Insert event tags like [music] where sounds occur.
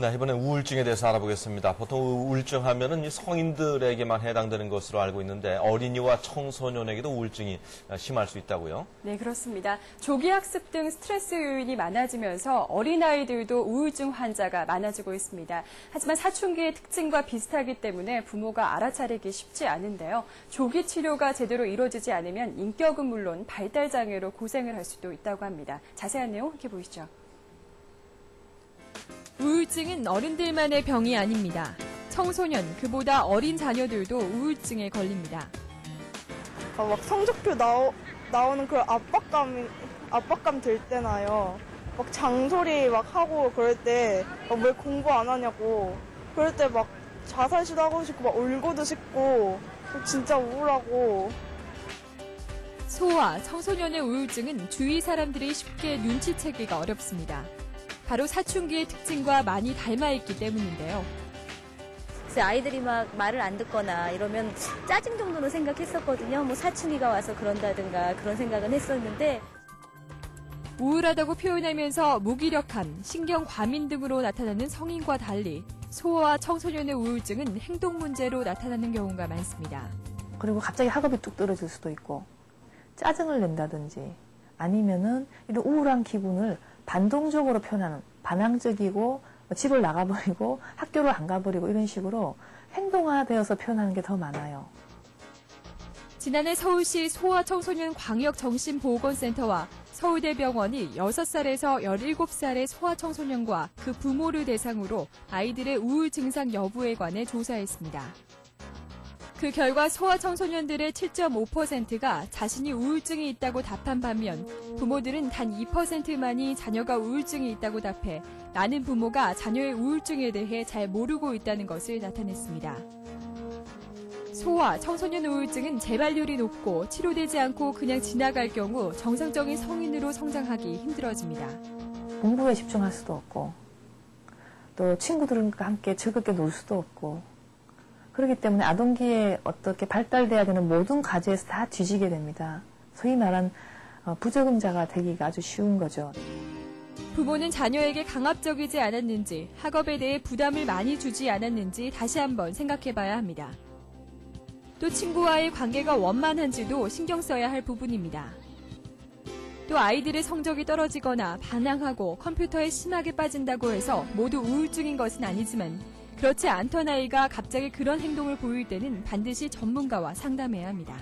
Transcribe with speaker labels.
Speaker 1: 네, 이번엔 우울증에 대해서 알아보겠습니다. 보통 우울증 하면은 이 성인들에게만 해당되는 것으로 알고 있는데 어린이와 청소년에게도 우울증이 심할 수 있다고요?
Speaker 2: 네, 그렇습니다. 조기 학습 등 스트레스 요인이 많아지면서 어린아이들도 우울증 환자가 많아지고 있습니다. 하지만 사춘기의 특징과 비슷하기 때문에 부모가 알아차리기 쉽지 않은데요. 조기 치료가 제대로 이루어지지 않으면 인격은 물론 발달 장애로 고생을 할 수도 있다고 합니다. 자세한 내용 함께 보시죠. 우울증은 어른들만의 병이 아닙니다. 청소년, 그보다 어린 자녀들도 우울증에 걸립니다.
Speaker 3: 아, 막 성적표 나오, 나오는 그런 압박감이, 압박감 들 때나요. 막 장소리 막 하고 그럴 때, 막왜 공부 안 하냐고. 그럴 때 막 자살 시도하고 싶고, 막 울고도 싶고, 진짜 우울하고.
Speaker 2: 소아, 청소년의 우울증은 주위 사람들이 쉽게 눈치채기가 어렵습니다. 바로 사춘기의 특징과 많이 닮아 있기 때문인데요.
Speaker 4: 아이들이 막 말을 안 듣거나 이러면 짜증 정도로 생각했었거든요. 뭐 사춘기가 와서 그런다든가 그런 생각은 했었는데
Speaker 2: 우울하다고 표현하면서 무기력함, 신경 과민 등으로 나타나는 성인과 달리 소아와 청소년의 우울증은 행동 문제로 나타나는 경우가 많습니다.
Speaker 5: 그리고 갑자기 학업이 뚝 떨어질 수도 있고 짜증을 낸다든지 아니면은 이런 우울한 기분을 반동적으로 표현하는 반항적이고 뭐 집을 나가버리고 [laughs] 학교를 안 가버리고 이런 식으로 행동화되어서 표현하는 게 더 많아요.
Speaker 2: 지난해 서울시 소아청소년 광역정신보건센터와 서울대병원이 6살에서 17살의 소아청소년과 그 부모를 대상으로 아이들의 우울 증상 여부에 관해 조사했습니다. 그 결과 소아 청소년들의 7.5%가 자신이 우울증이 있다고 답한 반면 부모들은 단 2%만이 자녀가 우울증이 있다고 답해 나는 부모가 자녀의 우울증에 대해 잘 모르고 있다는 것을 나타냈습니다. 소아, 청소년 우울증은 재발률이 높고 치료되지 않고 그냥 지나갈 경우 정상적인 성인으로 성장하기 힘들어집니다.
Speaker 5: 공부에 집중할 수도 없고 또 친구들과 함께 즐겁게 놀 수도 없고 그렇기 때문에 아동기에 어떻게 발달돼야 되는 모든 과제에서 다 뒤지게 됩니다. 소위 말한 어, 부적응자가 되기가 아주 쉬운 거죠.
Speaker 2: 부모는 자녀에게 강압적이지 않았는지, 학업에 대해 부담을 많이 주지 않았는지 다시 한번 생각해 봐야 합니다. 또 친구와의 관계가 원만한지도 신경 써야 할 부분입니다. 또 아이들의 성적이 떨어지거나 반항하고 컴퓨터에 심하게 빠진다고 해서 모두 우울증인 것은 아니지만 그렇지 않던 아이가 갑자기 그런 행동을 보일 때는 반드시 전문가와 상담해야 합니다.